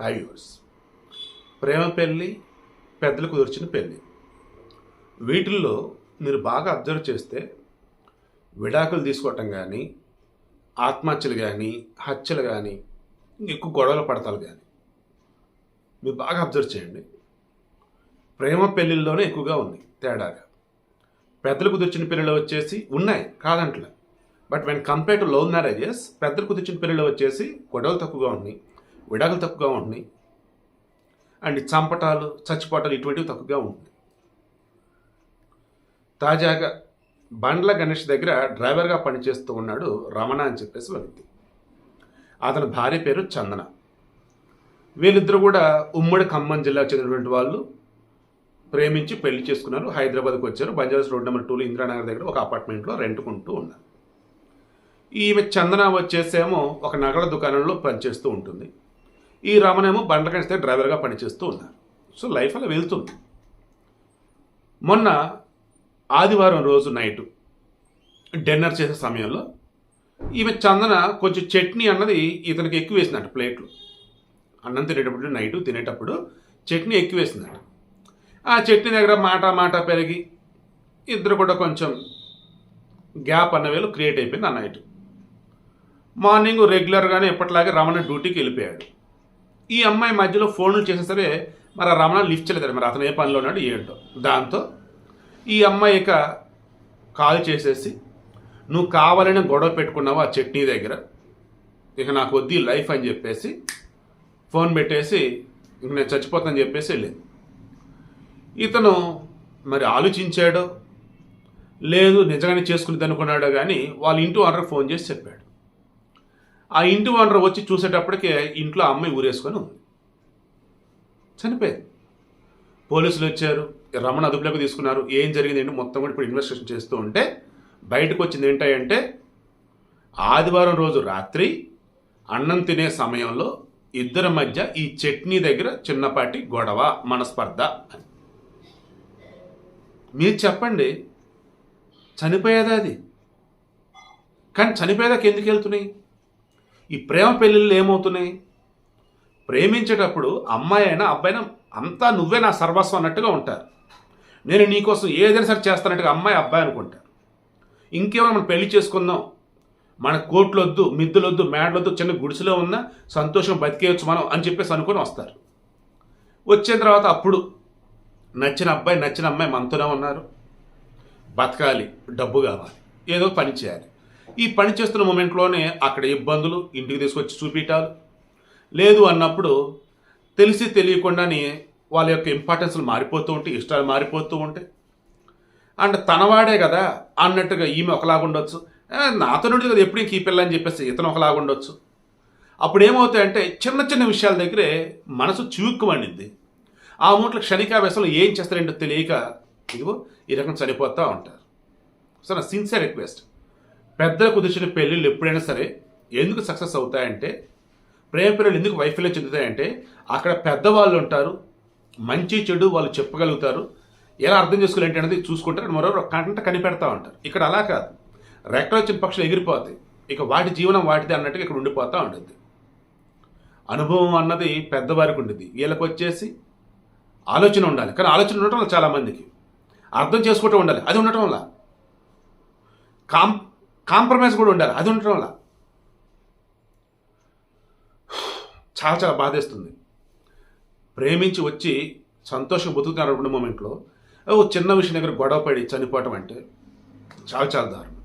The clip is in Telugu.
హై ప్రేమ పెళ్ళి పెద్దలకు కుదిర్చిన పెళ్ళి. వీటిల్లో మీరు బాగా అబ్జర్వ్ చేస్తే విడాకులు తీసుకోవటం కానీ ఆత్మహత్యలు కానీ హత్యలు కానీ ఎక్కువ గొడవలు పడతాలు కానీ మీరు బాగా అబ్జర్వ్ చేయండి. ప్రేమ పెళ్ళిల్లోనే ఎక్కువగా ఉంది తేడాగా. పెద్దలు కుదిర్చిన పెళ్ళిళ్ళు వచ్చేసి ఉన్నాయి కాదంటలే but when compare to love marriages పెద్దలు కుదిర్చిన పెళ్ళిళ్ళు వచ్చేసి గొడవలు తక్కువగా ఉన్నాయి. విడాకులు తక్కువగా ఉంటున్నాయి. అండ్ చంపటాలు చచ్చిపోవటాలు ఇటువంటివి తక్కువగా ఉంటుంది తాజాగా బండ్ల గణేష్ దగ్గర డ్రైవర్గా పనిచేస్తూ ఉన్నాడు రమణ అని చెప్పేసి వ్యక్తి అతని భార్య పేరు చందన. వీళ్ళిద్దరూ కూడా ఉమ్మడి ఖమ్మం జిల్లాకు చెందినటువంటి వాళ్ళు. ప్రేమించి పెళ్ళి చేసుకున్నారు. హైదరాబాద్కి వచ్చారు. బజాజ్ రోడ్ నెంబర్ టూలో ఇందిరానగర్ దగ్గర ఒక అపార్ట్మెంట్లో రెంట్కుంటూ ఉన్నారు. ఈమె చందన వచ్చేసేమో ఒక నగల దుకాణంలో పనిచేస్తూ ఉంటుంది. ఈ రమణేమో బండ్ల గణేష్ డ్రైవర్గా పనిచేస్తూ ఉన్నారు. సో లైఫ్ అలా వెళ్తుంది. మొన్న ఆదివారం రోజు నైటు డిన్నర్ చేసే సమయంలో ఈమె చందన కొంచెం చట్నీ అన్నది ఇతనికి ఎక్కువ వేసిందంట ప్లేట్లు. అన్నం తినేటప్పుడు నైటు తినేటప్పుడు చట్నీ ఎక్కువ వేసిందంట. ఆ చట్నీ దగ్గర మాట మాట పెరిగి ఇద్దరు కూడా కొంచెం గ్యాప్ అన్న క్రియేట్ అయిపోయింది ఆ నైట్. మార్నింగ్ రెగ్యులర్గానే ఎప్పటిలాగే రమణ డ్యూటీకి వెళ్ళిపోయాడు. ఈ అమ్మాయి మధ్యలో ఫోన్లు చేసేసరే మరి రమణ లిఫ్ట్ చేయలేదు మరి. అతను ఏ పనిలో ఉన్నాడు ఏంటో దాంతో ఈ అమ్మాయి ఇక కాల్ చేసేసి నువ్వు కావాలని గొడవ పెట్టుకున్నావు ఆ చట్నీ దగ్గర? ఇక నాకు వద్ది లైఫ్ అని చెప్పేసి ఫోన్ పెట్టేసి ఇంక నేను చచ్చిపోతానని చెప్పేసి వెళ్ళింది. ఇతను మరి ఆలోచించాడో లేదు నిజంగానే చేసుకునేది అనుకున్నాడో కానీ వాళ్ళ ఇంటి ఓనర్ ఫోన్ చేసి చెప్పాడు. ఆ ఇంటి ఓనర్ వచ్చి చూసేటప్పటికే ఇంట్లో అమ్మాయి ఊరేసుకొని ఉంది. చనిపోయింది. పోలీసులు వచ్చారు రమణ అదుపులోకి తీసుకున్నారు. ఏం జరిగింది ఏంటి మొత్తం కూడా ఇప్పుడు ఇన్వెస్టిగేషన్ చేస్తూ ఉంటే బయటకు వచ్చింది ఏంటంటే ఆదివారం రోజు రాత్రి అన్నం తినే సమయంలో ఇద్దరి మధ్య ఈ చట్నీ దగ్గర చిన్నపాటి గొడవ మనస్పర్ధ అని. మీరు చెప్పండి చనిపోయేదా అది? కానీ చనిపోయేదాకా ఎందుకు వెళ్తున్నాయి? ఈ ప్రేమ పెళ్ళిళ్ళు ఏమవుతున్నాయి? ప్రేమించేటప్పుడు అమ్మాయి అయినా అబ్బాయినా అంతా నువ్వే నా సర్వస్వం అన్నట్టుగా ఉంటారు. నేను నీకోసం ఏదైనా సరే చేస్తానట్టుగా అమ్మాయి అబ్బాయి అనుకుంటారు. ఇంకేమైనా మనం పెళ్ళి చేసుకుందాం. మన కోట్లొద్దు మిద్దులొద్దు మేడలొద్దు చిన్న గుడిసెలో ఉన్న సంతోషం బతికేయచ్చు మనం అని చెప్పేసి అనుకొని వస్తారు. వచ్చిన తర్వాత అప్పుడు నచ్చిన అబ్బాయి నచ్చిన అమ్మాయి మనతోనే ఉన్నారు. బతకాలి డబ్బు కావాలి ఏదో పని చేయాలి. ఈ పని చేస్తున్న మూమెంట్లోనే అక్కడ ఇబ్బందులు ఇంటికి తీసుకొచ్చి చూపించాలి లేదు అన్నప్పుడు తెలిసి తెలియకుండానే వాళ్ళ యొక్క ఇంపార్టెన్స్లు మారిపోతూ ఉంటాయి ఇష్టాలు మారిపోతూ ఉంటాయి. అండ్ తనవాడే కదా అన్నట్టుగా ఈమె ఒకలాగా ఉండొచ్చు. నాతో నుండి కదా ఎప్పుడు ఈ పిల్ల అని చెప్పేసి ఇతను ఒకలాగా ఉండొచ్చు. అప్పుడు ఏమవుతాయంటే చిన్న చిన్న విషయాల దగ్గరే మనసు చివుక్కుమండింది ఆ మూట్ల క్షణికావేశంలో ఏం చేస్తారేంటో తెలియక ఇదిగో ఈ రకం చనిపోతూ ఉంటారు. సరే సిన్సియర్ రిక్వెస్ట్. పెద్దలు కుదిర్చిన పెళ్ళిళ్ళు ఎప్పుడైనా సరే ఎందుకు సక్సెస్ అవుతాయంటే ప్రేమ పిల్లలు ఎందుకు వైఫల్యం చెందుతాయంటే అక్కడ పెద్దవాళ్ళు ఉంటారు మంచి చెడు వాళ్ళు చెప్పగలుగుతారు ఎలా అర్థం చేసుకోలేంటి అనేది చూసుకుంటారు మరో కంట కనిపెడతా ఉంటారు. ఇక్కడ అలా కాదు. రెక్కలు వచ్చిన పక్షులు ఎగిరిపోతాయి. ఇక వాటి జీవనం వాటిది అన్నట్టుగా ఇక్కడ ఉండిపోతూ ఉంటుంది. అనుభవం అన్నది పెద్దవారికి ఉండేది. వీళ్ళకి వచ్చేసి ఆలోచన ఉండాలి. కానీ ఆలోచన ఉండటం వల్ల చాలామందికి అర్థం చేసుకుంటూ ఉండాలి. అది ఉండటం వల్ల. కాం కాంప్రమైజ్ కూడా ఉండాలి. అది ఉండటం వల్ల. చాలా చాలా బాధేస్తుంది. ప్రేమించి వచ్చి సంతోషం బతుకుతున్నారు రెండు మూమెంట్లో ఓ చిన్న విషయం దగ్గర గొడవ పడి చనిపోవటం అంటే చాలా చాలా దారుణం.